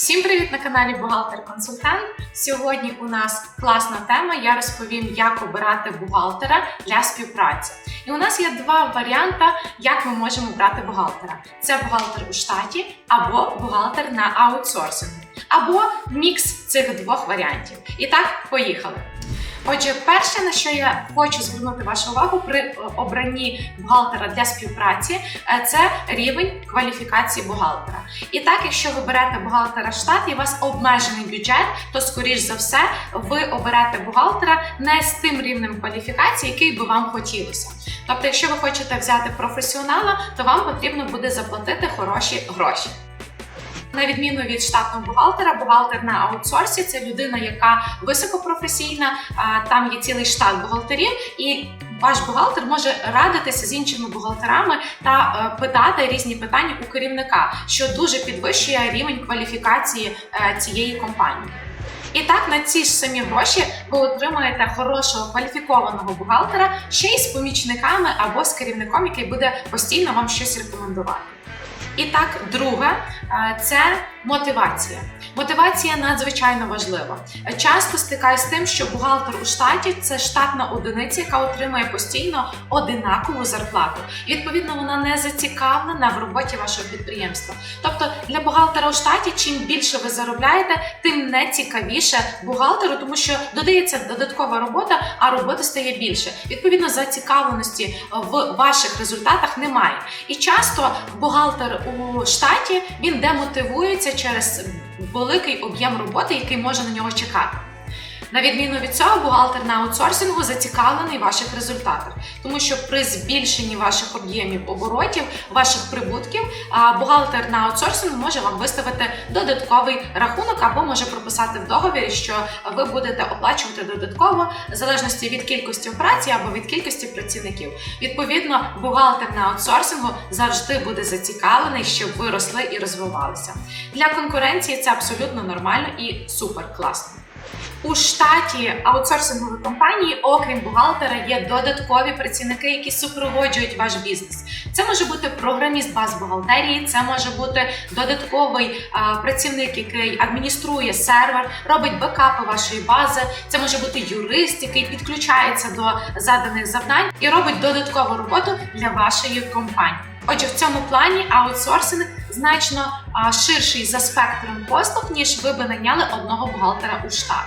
Всім привіт на каналі Бухгалтер-консультант. Сьогодні у нас класна тема. Я розповім, як обирати бухгалтера для співпраці. І у нас є два варіанти, як ми можемо обрати бухгалтера: це бухгалтер у штаті або бухгалтер на аутсорсингу, або мікс цих двох варіантів. І так, поїхали. Отже, перше, на що я хочу звернути вашу увагу при е, обранні бухгалтера для співпраці, е, це рівень кваліфікації бухгалтера. І так, якщо ви берете бухгалтера штат і у вас обмежений бюджет, то скоріш за все ви оберете бухгалтера не з тим рівнем кваліфікації, який би вам хотілося. Тобто, якщо ви хочете взяти професіонала, то вам потрібно буде заплатити хороші гроші. На відміну від штатного бухгалтера, бухгалтер на аутсорсі це людина, яка високопрофесійна, там є цілий штат бухгалтерів, і ваш бухгалтер може радитися з іншими бухгалтерами та е, питати різні питання у керівника, що дуже підвищує рівень кваліфікації е, цієї компанії. І так на ці ж самі гроші ви отримаєте хорошого кваліфікованого бухгалтера ще й з помічниками або з керівником, який буде постійно вам щось рекомендувати. І так, друге е, це мотивація. Мотивація надзвичайно важлива. Часто стикаюсь з тим, що бухгалтер у штаті це штатна одиниця, яка отримує постійно одинакову зарплату. Відповідно, вона не зацікавлена в роботі вашого підприємства. Тобто для бухгалтера у штаті, чим більше ви заробляєте, тим не цікавіше бухгалтеру, тому що додається додаткова робота, а роботи стає більше. Відповідно, зацікавленості в ваших результатах немає. І часто бухгалтер у штаті він демотивується через великий об'єм роботи, який може на нього чекати. На відміну від цього, бухгалтер на аутсорсингу зацікавлений в ваших результатах, тому що при збільшенні ваших об'ємів оборотів, ваших прибутків, бухгалтер на аутсорсингу може вам виставити додатковий рахунок або може прописати в договірі, що ви будете оплачувати додатково в залежності від кількості операцій або від кількості працівників. Відповідно, бухгалтер на аутсорсингу завжди буде зацікавлений, щоб ви росли і розвивалися. Для конкуренції це абсолютно нормально і супер класно. У штаті аутсорсингової компанії, окрім бухгалтера, є додаткові працівники, які супроводжують ваш бізнес. Це може бути програміст баз бухгалтерії, це може бути додатковий а, працівник, який адмініструє сервер, робить бекапи вашої бази. Це може бути юрист, який підключається до заданих завдань і робить додаткову роботу для вашої компанії. Отже, в цьому плані аутсорсинг значно ширший за спектром послуг, ніж ви би наняли одного бухгалтера у штат.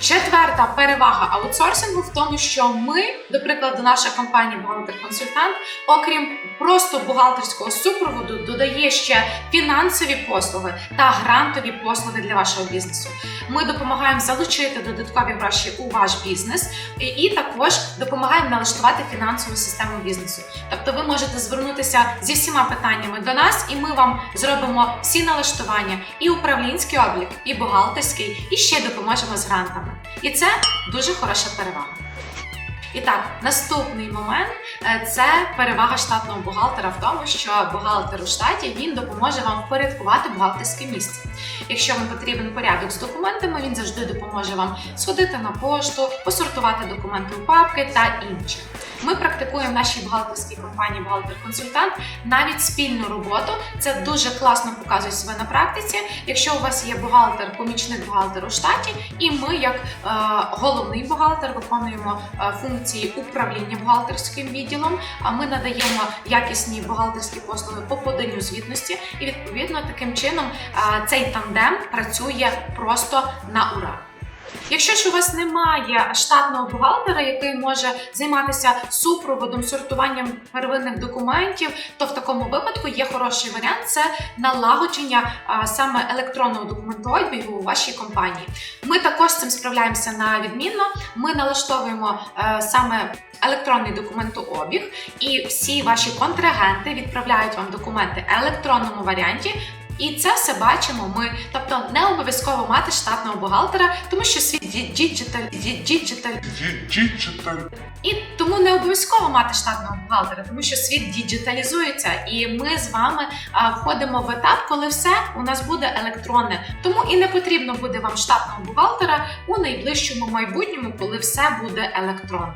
Четверта перевага аутсорсингу в тому, що ми, до прикладу, наша компанія Бухгалтер-консультант, окрім просто бухгалтерського супроводу, додає ще фінансові послуги та грантові послуги для вашого бізнесу. Ми допомагаємо залучити додаткові гроші у ваш бізнес і, також допомагаємо налаштувати фінансову систему бізнесу. Тобто, ви можете звернутися зі всіма питаннями до нас, і ми вам зробимо всі налаштування, і управлінський облік, і бухгалтерський, і ще допоможемо з грантами. І це дуже хороша перевага. І так, наступний момент е, це перевага штатного бухгалтера в тому, що бухгалтер у штаті він допоможе вам впорядкувати бухгалтерське місце. Якщо вам потрібен порядок з документами, він завжди допоможе вам сходити на пошту, посортувати документи у папки та інше. Ми практикуємо в нашій бухгалтерській компанії Бухгалтер-консультант навіть спільну роботу. Це дуже класно показує себе на практиці. Якщо у вас є бухгалтер, помічник бухгалтер у штаті, і ми, як е, головний бухгалтер, виконуємо е, функції управління бухгалтерським відділом. А ми надаємо якісні бухгалтерські послуги по поданню звітності, і відповідно таким чином цей тандем працює просто на ура. Якщо ж у вас немає штатного бухгалтера, який може займатися супроводом, сортуванням первинних документів, то в такому випадку є хороший варіант це налагодження а, саме електронного документообігу у вашій компанії. Ми також з цим справляємося на відмінно. Ми налаштовуємо е, саме електронний документообіг, і всі ваші контрагенти відправляють вам документи в електронному варіанті. І це все бачимо ми. Тобто не обов'язково мати штатного бухгалтера, тому що світ ді- діджиталь, діджиталь. І тому не обов'язково мати штатного бухгалтера, тому що світ діджиталізується, і ми з вами а, входимо в етап, коли все у нас буде електронне. Тому і не потрібно буде вам штатного бухгалтера у найближчому майбутньому, коли все буде електронно.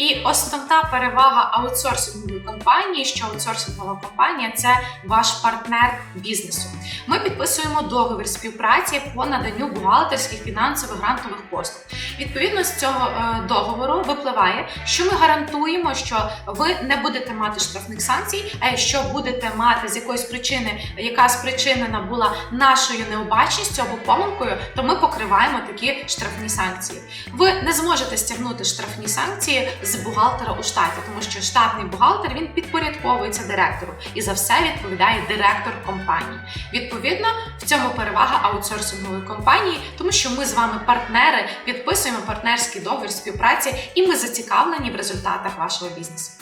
І основна перевага аутсорсингової компанії, що аутсорсингова компанія це ваш партнер бізнесу. Ми підписуємо договір співпраці по наданню бухгалтерських, фінансових, грантових послуг. Відповідно з цього е, договору випливає, що ми гарантуємо, що ви не будете мати штрафних санкцій, а якщо будете мати з якоїсь причини, яка спричинена була нашою необачністю або помилкою, то ми покриваємо такі штрафні санкції. Ви не зможете стягнути штрафні санкції з бухгалтера у штаті, тому що штатний бухгалтер він підпорядковується директору і за все відповідає директор компанії. Відповідно, в цьому перевага аутсорсингової компанії, тому що ми з вами партнери, підписуємо партнерський договір співпраці, і ми зацікавлені в результатах вашого бізнесу.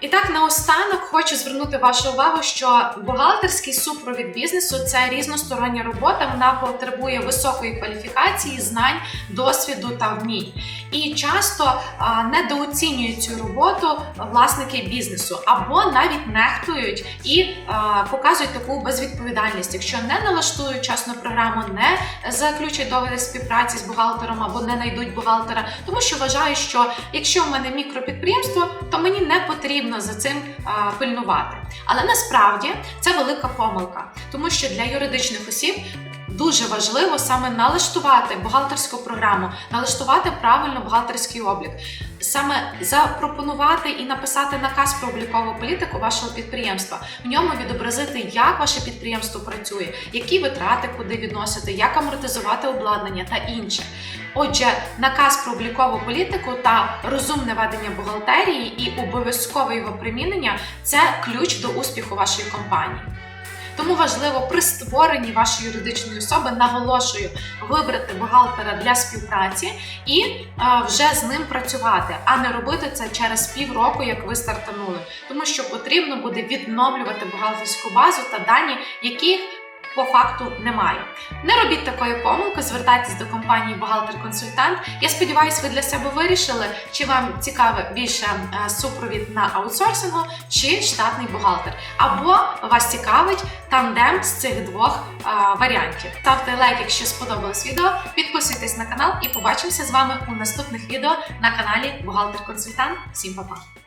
І так, наостанок хочу звернути вашу увагу, що бухгалтерський супровід бізнесу це різностороння робота. Вона потребує високої кваліфікації, знань, досвіду та вмінь. І часто недооцінюють цю роботу власники бізнесу або навіть нехтують і показують таку безвідповідальність, якщо не налаштують часну програму, не заключать договір співпраці з бухгалтером або не знайдуть бухгалтера, тому що вважають, що якщо в мене мікропідприємство, то мені не потрібно за цим пильнувати. Але насправді це велика помилка, тому що для юридичних осіб. Дуже важливо саме налаштувати бухгалтерську програму, налаштувати правильно бухгалтерський облік, саме запропонувати і написати наказ про облікову політику вашого підприємства, в ньому відобразити, як ваше підприємство працює, які витрати куди відносити, як амортизувати обладнання та інше. Отже, наказ про облікову політику та розумне ведення бухгалтерії і обов'язкове його примінення це ключ до успіху вашої компанії. Тому важливо при створенні вашої юридичної особи наголошую вибрати бухгалтера для співпраці і е, вже з ним працювати, а не робити це через півроку, як ви стартанули, тому що потрібно буде відновлювати бухгалтерську базу та дані, яких по факту немає. Не робіть такої помилки, звертайтесь до компанії бухгалтер-консультант. Я сподіваюся, ви для себе вирішили, чи вам цікаве більше е, супровід на аутсорсингу чи штатний бухгалтер, або вас цікавить тандем з цих двох е, варіантів. Ставте лайк, якщо сподобалось відео, підписуйтесь на канал і побачимося з вами у наступних відео на каналі Бухгалтер-консультант. Всім па-па!